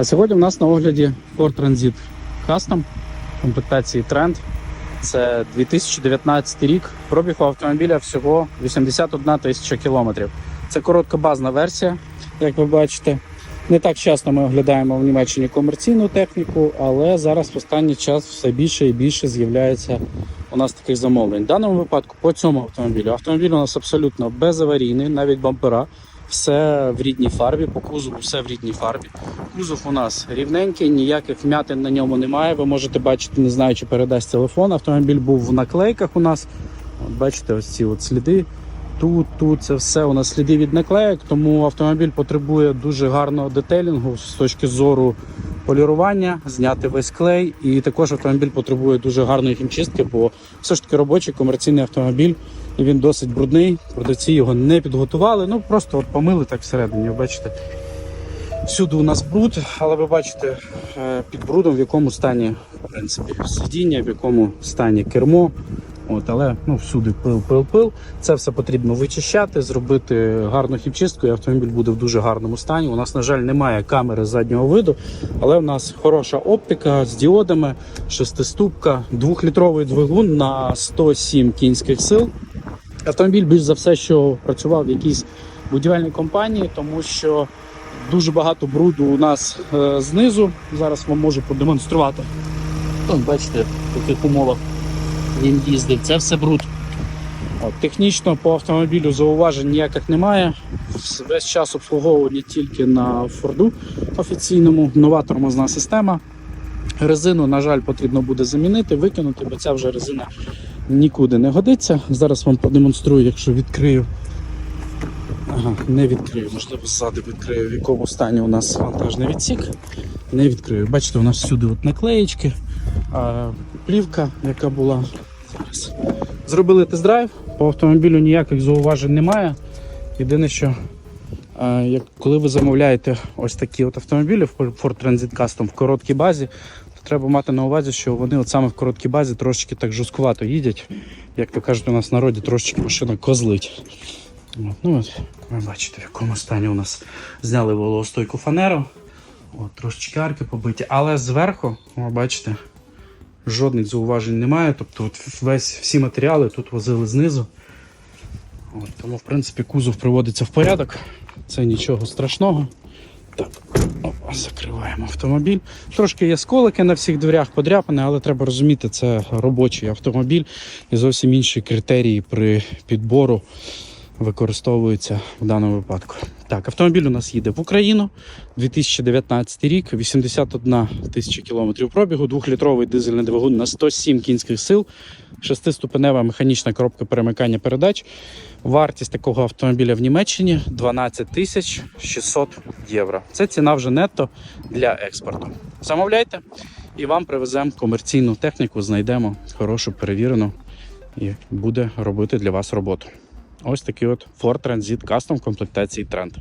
А сьогодні в нас на огляді Ford Transit Custom комплектації Trend. Це 2019 рік. Пробіг у автомобіля всього 81 тисяча кілометрів. Це коротка базна версія, як ви бачите. Не так часто ми оглядаємо в Німеччині комерційну техніку, але зараз в останній час все більше і більше з'являється у нас таких замовлень. В даному випадку по цьому автомобілю автомобіль у нас абсолютно безаварійний, навіть бампера. Все в рідній фарбі, по кузову все в рідній фарбі. Кузов у нас рівненький, ніяких вмятин на ньому немає. Ви можете бачити, не знаю, чи передасть телефон. Автомобіль був в наклейках у нас. От бачите, ось ці от сліди. Тут, тут це все у нас сліди від наклеїк, тому автомобіль потребує дуже гарного детелінгу з точки зору полірування, зняти весь клей. І також автомобіль потребує дуже гарної хімчистки, бо все ж таки робочий комерційний автомобіль. Він досить брудний. Продавці його не підготували. Ну просто от помили так всередині. ви Бачите, всюди у нас бруд, але ви бачите е, під брудом в якому стані в принципі сидіння, в якому стані кермо. От, але ну, всюди пил, пил, пил. Це все потрібно вичищати, зробити гарну хімчистку, і автомобіль буде в дуже гарному стані. У нас, на жаль, немає камери заднього виду, але в нас хороша оптика з діодами, шестиступка, двохлітровий двигун на 107 кінських сил. Автомобіль більш за все, що працював в якійсь будівельній компанії, тому що дуже багато бруду у нас е, знизу. Зараз вам можу продемонструвати. От, бачите, в таких умовах він їздив. Це все бруд. От, технічно по автомобілю зауважень ніяких немає. Весь час обслуговування тільки на Форду офіційному, нова тормозна система. Резину, на жаль, потрібно буде замінити, викинути, бо ця вже резина нікуди не годиться. Зараз вам продемонструю, якщо відкрию. Ага, не відкрию, можливо, ззаду відкрию, в якому стані у нас вантажний відсік. Не відкрию. Бачите, у нас всюди от наклеєчки, а, плівка, яка була зараз. Зробили тест-драйв, по автомобілю ніяких зауважень немає. Єдине, що як, коли ви замовляєте ось такі от автомобілі Ford Transit Custom в короткій базі, треба мати на увазі, що вони от саме в короткій базі трошечки так жорсткувато їдять. Як то кажуть у нас в народі, трошечки машина козлить. От, ну от, ви бачите, в якому стані у нас зняли вологостойку фанеру. От, трошечки арки побиті, але зверху, ви бачите, жодних зауважень немає. Тобто от весь, всі матеріали тут возили знизу. От, тому, в принципі, кузов приводиться в порядок. Це нічого страшного. Так, закриваємо автомобіль. Трошки є сколики на всіх дверях подряпані, але треба розуміти, це робочий автомобіль і зовсім інші критерії при підбору використовуються в даному випадку. Так, автомобіль у нас їде в Україну 2019 рік, 81 тисяча кілометрів пробігу, двохлітровий дизельний двигун на 107 кінських сил, шестиступенева механічна коробка перемикання передач. Вартість такого автомобіля в Німеччині 12 тисяч 600 євро. Це ціна вже нетто для експорту. Замовляйте і вам привеземо комерційну техніку, знайдемо хорошу, перевірену і буде робити для вас роботу. Ось такий от Ford Transit Custom комплектації Trend.